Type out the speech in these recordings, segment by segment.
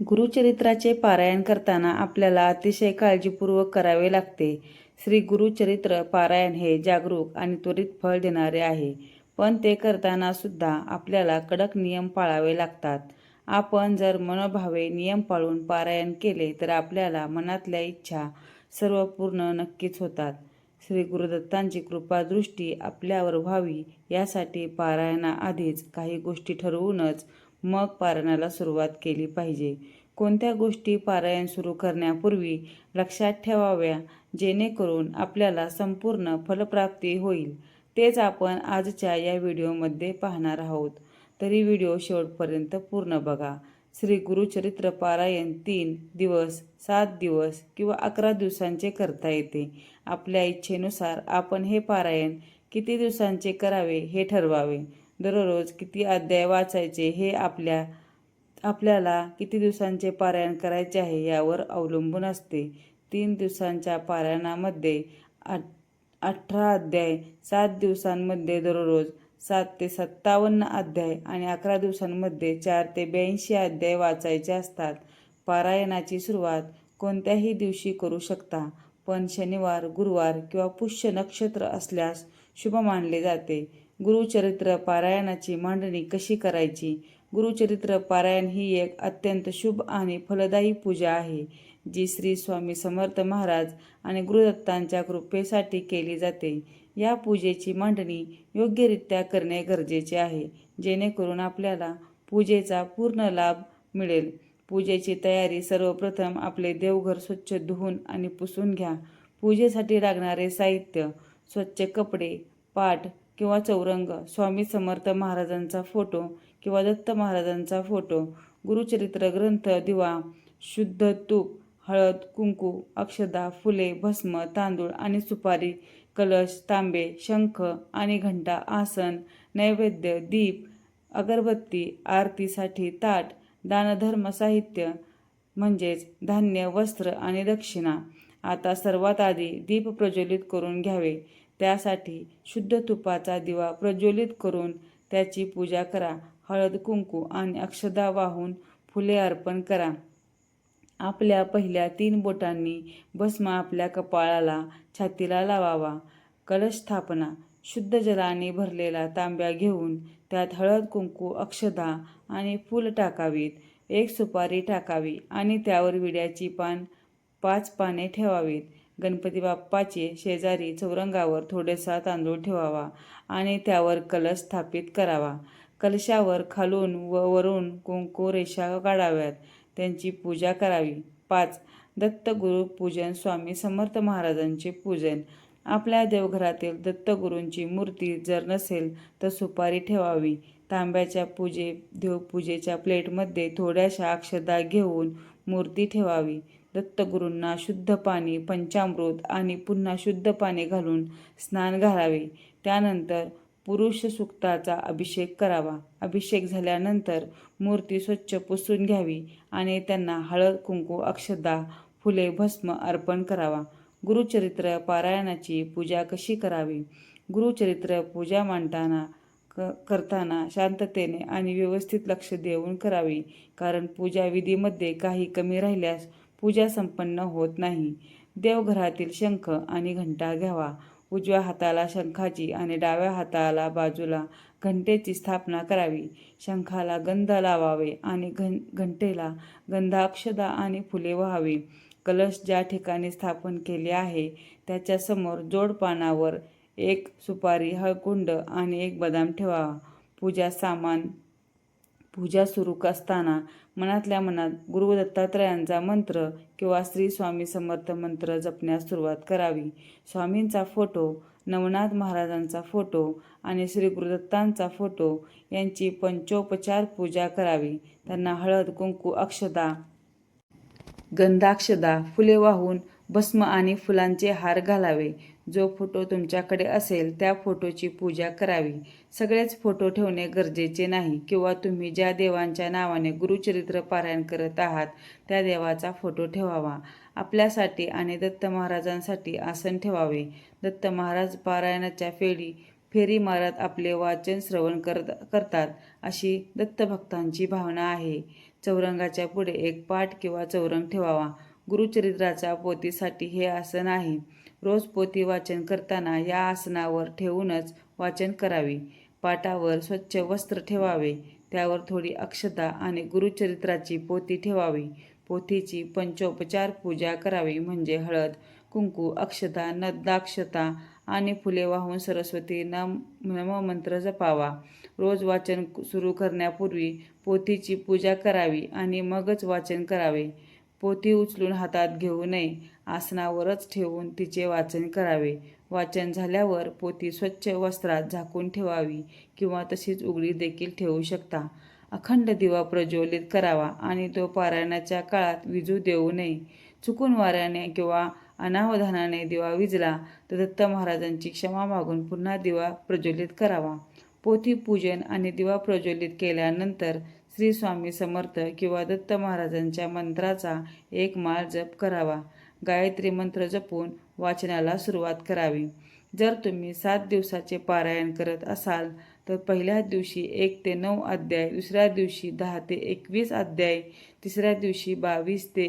गुरुचरित्राचे पारायण करताना आपल्याला अतिशय काळजीपूर्वक करावे लागते. श्री गुरुचरित्र पारायण हे जागरूक आणि त्वरित फळ देणारे आहे. पण ते करताना सुद्धा आपल्याला कडक नियम पाळावे लागतात. आपण जर मनोभावे नियम पाळून पारायण केले तर आपल्याला मनातल्या इच्छा सर्व पूर्ण नक्कीच होतात. श्री गुरुदत्तांची कृपादृष्टी आपल्यावर व्हावी यासाठी पारायणाआधीच काही गोष्टी ठरवूनच मग पारायणाला सुरुवात केली पाहिजे. कोणत्या गोष्टी पारायण सुरू करण्यापूर्वी लक्षात ठेवाव्या? जेणेकरून आपल्याला संपूर्ण फलप्राप्ती होईल. तेच आपण आजच्या या व्हिडिओमध्ये पाहणार आहोत. तरी व्हिडिओ शेवटपर्यंत पूर्ण बघा. श्री गुरुचरित्र पारायण तीन दिवस सात दिवस किंवा अकरा दिवसांचे करता येते. आपल्या इच्छेनुसार आपण हे पारायण किती दिवसांचे करावे हे ठरवावे. दररोज किती अध्याय वाचायचे हे आपल्या आपल्याला किती दिवसांचे पारायण करायचे आहे यावर अवलंबून असते. तीन दिवसांच्या पारायणामध्ये आठ अठरा अध्याय सात दिवसांमध्ये दररोज सात ते सत्तावन्न अध्याय आणि अकरा दिवसांमध्ये चार ते ब्याऐंशी अध्याय वाचायचे असतात. पारायणाची सुरुवात कोणत्याही दिवशी करू शकता पण शनिवार गुरुवार किंवा पुष्य नक्षत्र असल्यास शुभ मानले जाते. गुरुचरित्र पारायणाची मांडणी कशी करायची? गुरुचरित्र पारायण ही एक अत्यंत शुभ आणि फलदायी पूजा आहे जी श्री स्वामी समर्थ महाराज आणि गुरुदत्तांच्या कृपेसाठी केली जाते. या पूजेची मांडणी योग्यरित्या करणे गरजेचे आहे जेणेकरून आपल्याला पूजेचा पूर्ण लाभ मिळेल. पूजेची तयारी सर्वप्रथम आपले देवघर स्वच्छ धुवून आणि पुसून घ्या. पूजेसाठी लागणारे साहित्य स्वच्छ कपडे पाट किंवा चौरंग स्वामी समर्थ महाराजांचा फोटो किंवा दत्त महाराजांचा फोटो गुरुचरित्र ग्रंथ दिवा शुद्ध तूप हळद कुंकू अक्षदा फुले भस्म तांदूळ आणि सुपारी कलश तांबे शंख आणि घंटा आसन नैवेद्य दीप अगरबत्ती आरतीसाठी ताट दानधर्म साहित्य म्हणजेच धान्य वस्त्र आणि दक्षिणा. आता सर्वात आधी दीप प्रज्वलित करून घ्यावे. त्यासाठी शुद्ध तुपाचा दिवा प्रज्वलित करून त्याची पूजा करा. हळद कुंकू आणि अक्षदा वाहून फुले अर्पण करा. आपल्या पहिल्या तीन बोटांनी भस्म आपल्या कपाळाला छातीला लावावा. कलश स्थापना. शुद्ध जलाने भरलेला तांब्या घेऊन त्यात हळद कुंकू अक्षदा आणि फूल टाकावीत. एक सुपारी टाकावी आणि त्यावर विड्याची पान पाच पाने ठेवावीत. गणपती बाप्पाचे शेजारी चौरंगावर थोडेसा तांदूळ ठेवावा आणि त्यावर कलश स्थापित करावा. कलशावर खालून व वरून कुंकू रेषा काढाव्यात. त्यांची पूजा करावी. पाच. दत्तगुरु पूजन. स्वामी समर्थ महाराजांचे पूजन. आपल्या देवघरातील दत्तगुरूंची मूर्ती जर नसेल तर सुपारी ठेवावी. तांब्याच्या पूजे देवपूजेच्या प्लेटमध्ये थोड्याशा अक्षदा घेऊन मूर्ती ठेवावी. दत्तगुरूंना शुद्ध पाणी पंचामृत आणि पुन्हा शुद्ध पाणी घालून स्नान घालावे. त्यानंतर पुरुष सुक्ताचा अभिषेक करावा. अभिषेक झाल्यानंतर मूर्ती स्वच्छ पुसून घ्यावी आणि त्यांना हळद कुंकू अक्षदा फुले भस्म अर्पण करावा. गुरुचरित्र पारायणाची पूजा कशी करावी? गुरुचरित्र पूजा मांडताना क करताना शांततेने आणि व्यवस्थित लक्ष देऊन करावी कारण पूजा विधीमध्ये काही कमी राहिल्यास पूजा संपन्न होत नाही. देवघरातील शंख आणि घंटा घ्यावा. उजव्या हाताला शंखाची आणि डाव्या हाताला बाजूला घंटेची स्थापना करावी. शंखाला गंध लावावे आणि घं घंटेला गंधाक्षदा आणि फुले व्हावी. कलश ज्या ठिकाणी स्थापन केले आहे त्याच्यासमोर जोडपानावर एक सुपारी हळकुंड आणि एक बदाम ठेवावा पूजा सामान पूजा सुरू असताना मनातल्या मनात गुरु दत्तात्रयांचा मंत्र किंवा श्री स्वामी समर्थ मंत्र जपण्यास सुरुवात करावी. स्वामींचा फोटो नवनाथ महाराजांचा फोटो आणि श्री गुरुदत्तांचा फोटो यांची पंचोपचार पूजा करावी. त्यांना हळद कुंकू अक्षदा गंधाक्षदा फुले वाहून भस्म आणि फुलांचे हार घालावे. जो फोटो तुमच्याकडे असेल त्या फोटोची पूजा करावी. सगळेच फोटो ठेवणे गरजेचे नाही किंवा तुम्ही ज्या देवांच्या नावाने गुरुचरित्र पारायण करत आहात त्या देवाचा फोटो ठेवावा. आपल्यासाठी आणि दत्त महाराजांसाठी आसन ठेवावे. दत्त महाराज पारायणाच्या फेरी फेरी मारत आपले वाचन श्रवण करत करतात अशी दत्तभक्तांची भावना आहे. चौरंगाच्या पुढे एक पाठ किंवा चौरंग ठेवावा. गुरुचरित्राच्या पोतीसाठी हे आसन आहे. रोज पोथी वाचन करताना या आसनावर ठेवूनच वाचन करावे. पाटावर स्वच्छ वस्त्र ठेवावे. त्यावर थोडी अक्षता आणि गुरुचरित्राची पोथी ठेवावी. पोथीची पंचोपचार पूजा करावी म्हणजे हळद कुंकू अक्षता नद्दाक्षता आणि फुले वाहून सरस्वती नम नममंत्र जपावा. रोज वाचन सुरू करण्यापूर्वी पोथीची पूजा करावी आणि मगच वाचन करावे. पोथी उचलून हातात घेऊ नये. आसनावरच ठेवून तिचे वाचन करावे. वाचन झाल्यावर पोथी स्वच्छ वस्त्रात झाकून ठेवावी किंवा तशीच उघडी देखील ठेवू शकता. अखंड दिवा प्रज्वलित करावा आणि तो पारायणाच्या काळात विजू देऊ नये. चुकून वाऱ्याने किंवा अनावधानाने दिवा विजला तर दत्त महाराजांची क्षमा मागून पुन्हा दिवा प्रज्वलित करावा. पोथी पूजन आणि दिवा प्रज्वलित केल्यानंतर श्री स्वामी समर्थ किंवा दत्त महाराजांच्या मंत्राचा एक माळ जप करावा. गायत्री मंत्र जपून वाचनाला सुरुवात करावी. जर तुम्ही सात दिवसाचे पारायण करत असाल तर पहिल्या दिवशी एक ते नऊ अध्याय दुसऱ्या दिवशी दहा ते एकवीस अध्याय तिसऱ्या दिवशी बावीस ते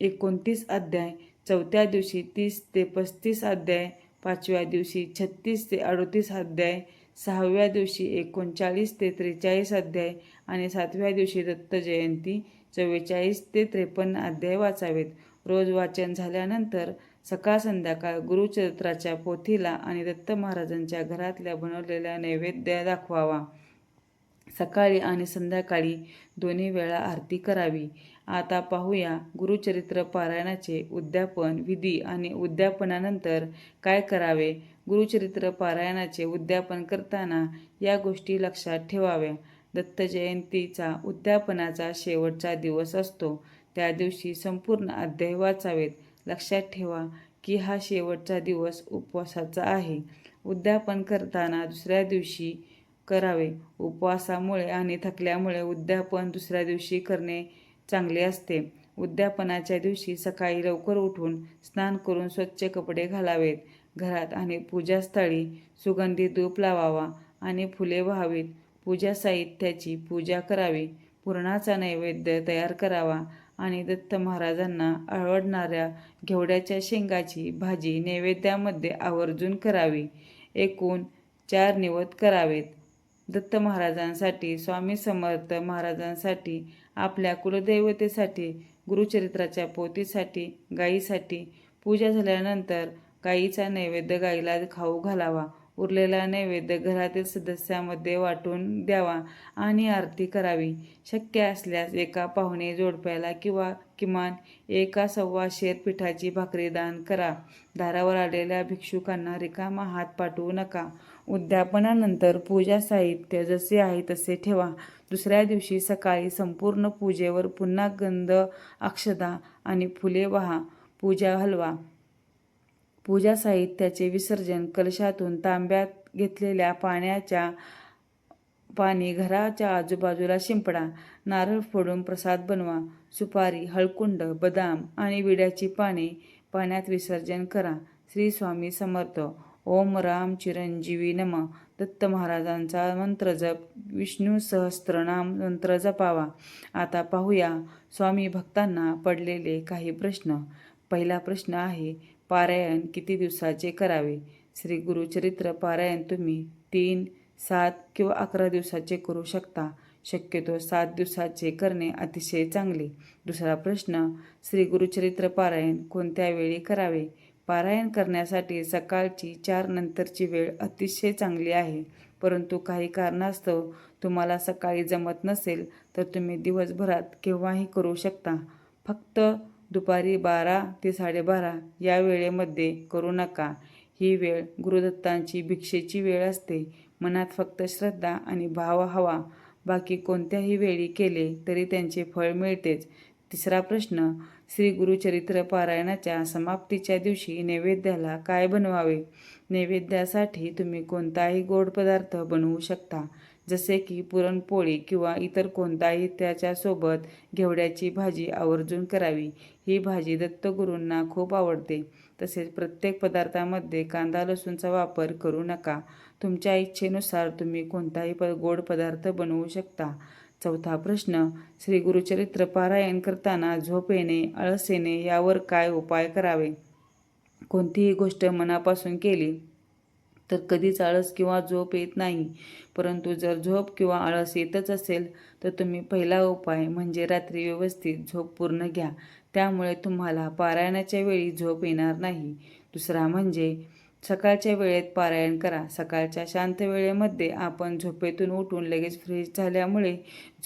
एकोणतीस अध्याय चौथ्या दिवशी तीस ते पस्तीस अध्याय पाचव्या दिवशी छत्तीस ते अडोतीस अध्याय सहाव्या दिवशी एकोणचाळीस ते त्रेचाळीस अध्याय आणि सातव्या दिवशी दत्त जयंती चव्वेचाळीस ते त्रेपन्न अध्याय वाचावेत. रोज वाचन झाल्यानंतर सकाळ संध्याकाळ गुरुचरित्राच्या पोथीला आणि दत्त महाराजांच्या घरातल्या बनवलेल्या नैवेद्य दाखवावा. सकाळी आणि संध्याकाळी दोन्ही वेळा आरती करावी. आता पाहूया गुरुचरित्र पारायणाचे उद्यापन विधी आणि उद्यापनानंतर काय करावे? गुरुचरित्र पारायणाचे उद्यापन करताना या गोष्टी लक्षात ठेवाव्या. दत्त जयंतीचा उद्यापनाचा शेवटचा दिवस असतो. त्या दिवशी संपूर्ण अध्याय वाचावेत. लक्षात ठेवा की हा शेवटचा दिवस उपवासाचा आहे. उद्यापन करताना दुसऱ्या दिवशी करावे. उपवासामुळे आणि थकल्यामुळे उद्यापन दुसऱ्या दिवशी करणे चांगले असते. उद्यापनाच्या दिवशी सकाळी लवकर उठून स्नान करून स्वच्छ कपडे घालावेत. घरात आणि पूजास्थळी सुगंधी धूप लावावा आणि फुले व्हावीत. पूजा साहित्याची पूजा करावी पुरणाचा नैवेद्य तयार करावा आणि दत्त महाराजांना आवडणाऱ्या घेवड्याच्या शेंगाची भाजी नैवेद्यामध्ये आवर्जून करावी. एकूण चार निवत करावेत. दत्त महाराजांसाठी स्वामी समर्थ महाराजांसाठी आपल्या कुलदैवतेसाठी गुरुचरित्राच्या पोतीसाठी गायीसाठी पूजा झाल्यानंतर गायीचा नैवेद्य गाईला खाऊ घालावा. उरलेला नैवेद्य घरातील सदस्यामध्ये वाटून द्यावा आणि आरती करावी. शक्य असल्यास एका पाहुणे जोडप्याला किंवा किमान एका सव्वा शेर पिठाची भाकरी दान करा. दारावर आलेल्या भिक्षुकांना रिकामा हात पाठवू नका. उद्यापनानंतर पूजा साहित्य जसे आहे तसे ठेवा. दुसऱ्या दिवशी सकाळी संपूर्ण पूजेवर पुन्हा गंध अक्षदा आणि फुले वहा. पूजा हलवा. पूजा साहित्याचे विसर्जन कलशातून तांब्यात घेतलेल्या पाण्याच्या पाणी घराच्या आजूबाजूला शिंपडा नारळ फोडून प्रसाद बनवा सुपारी हळकुंड बदाम आणि विड्याची पाने पाण्यात विसर्जन करा. श्री स्वामी समर्थ. ओम राम चिरंजीवी नम. दत्त महाराजांचा मंत्र जप. विष्णू सहस्त्रनाम मंत्र जपावा. आता पाहूया स्वामी भक्तांना पडलेले काही प्रश्न. पहिला प्रश्न आहे पारायण किती दिवसाचे करावे? श्री गुरुचरित्र पारायण तुम्ही तीन सात किंवा अकरा दिवसाचे करू शकता. शक्यतो सात दिवसाचे करणे अतिशय चांगले. दुसरा प्रश्न श्री गुरुचरित्र पारायण कोणत्या वेळी करावे? पारायण करण्यासाठी सकाळची चार नंतरची वेळ अतिशय चांगली आहे. परंतु काही कारणास्तव तुम्हाला सकाळी जमत नसेल तर तुम्ही दिवसभरात केव्हाही करू शकता. फक्त दुपारी बारा ते साडेबारा या वेळेमध्ये करू नका. ही वेळ गुरुदत्तांची भिक्षेची वेळ असते. मनात फक्त श्रद्धा आणि भाव हवा. बाकी कोणत्याही वेळी केले तरी त्यांचे फळ मिळतेच. तिसरा प्रश्न श्री गुरुचरित्र पारायणाच्या समाप्तीच्या दिवशी नैवेद्याला काय बनवावे? नैवेद्यासाठी तुम्ही कोणताही गोड पदार्थ बनवू शकता. जसे की पुरणपोळी किंवा इतर कोणताही त्याच्यासोबत घेवड्याची भाजी आवर्जून करावी. ही भाजी दत्तगुरूंना खूप आवडते. तसेच प्रत्येक पदार्थामध्ये कांदा लसूणचा वापर करू नका. तुमच्या इच्छेनुसार तुम्ही कोणताही प गोड पदार्थ बनवू शकता. चौथा प्रश्न श्री गुरुचरित्र पारायण करताना झोप येणे आळस येणे यावर काय उपाय करावे? कोणतीही गोष्ट मनापासून केली तर कधीच आळस किंवा झोप येत नाही. परंतु जर झोप किंवा आळस येतच असेल तर तुम्ही पहिला उपाय म्हणजे रात्री व्यवस्थित झोप पूर्ण घ्या. त्यामुळे तुम्हाला पारायणाच्या वेळी झोप येणार नाही. दुसरा म्हणजे सकाळच्या वेळेत पारायण करा. सकाळच्या शांत वेळेमध्ये आपण झोपेतून उठून लगेच फ्रेश झाल्यामुळे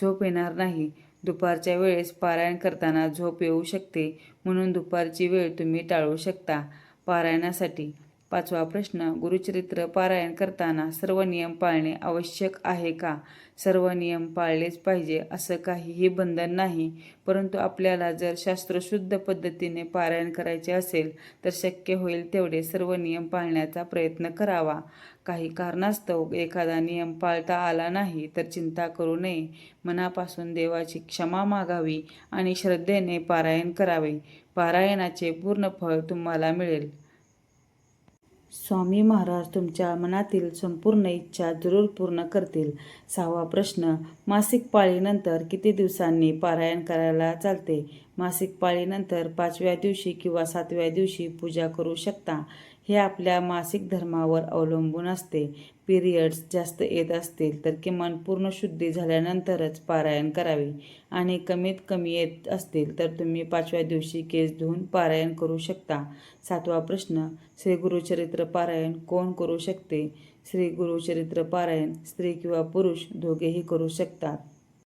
झोप येणार नाही. दुपारच्या वेळेस पारायण करताना झोप येऊ शकते म्हणून दुपारची वेळ तुम्ही टाळू शकता. पारायणासाठी पाचवा प्रश्न गुरुचरित्र पारायण करताना सर्व नियम पाळणे आवश्यक आहे का? सर्व नियम पाळलेच पाहिजे असं काहीही बंधन नाही. परंतु आपल्याला जर शास्त्रशुद्ध पद्धतीने पारायण करायचे असेल तर शक्य होईल तेवढे सर्व नियम पाळण्याचा प्रयत्न करावा. काही कारणास्तव एखादा नियम पाळता आला नाही तर चिंता करू नये. मनापासून देवाची क्षमा मागावी आणि श्रद्धेने पारायण करावे. पारायणाचे पूर्ण फळ तुम्हाला मिळेल. स्वामी महाराज तुमच्या मनातील संपूर्ण इच्छा जरूर पूर्ण करतील. सहावा प्रश्न मासिक पाळीनंतर किती दिवसांनी पारायण करायला चालते? मासिक पाळीनंतर पाचव्या दिवशी किंवा सातव्या दिवशी पूजा करू शकता? हे आपल्या मासिक धर्मावर अवलंबून असते. पिरियड्स जास्त येत असतील तर किमान पूर्ण शुद्धी झाल्यानंतरच पारायण करावे. आणि कमीत कमी येत असतील तर तुम्ही पाचव्या दिवशी केस धुवून पारायण करू शकता. सातवा प्रश्न श्री गुरुचरित्र पारायण कोण करू शकते? श्री गुरुचरित्र पारायण स्त्री किंवा पुरुष दोघेही करू शकतात.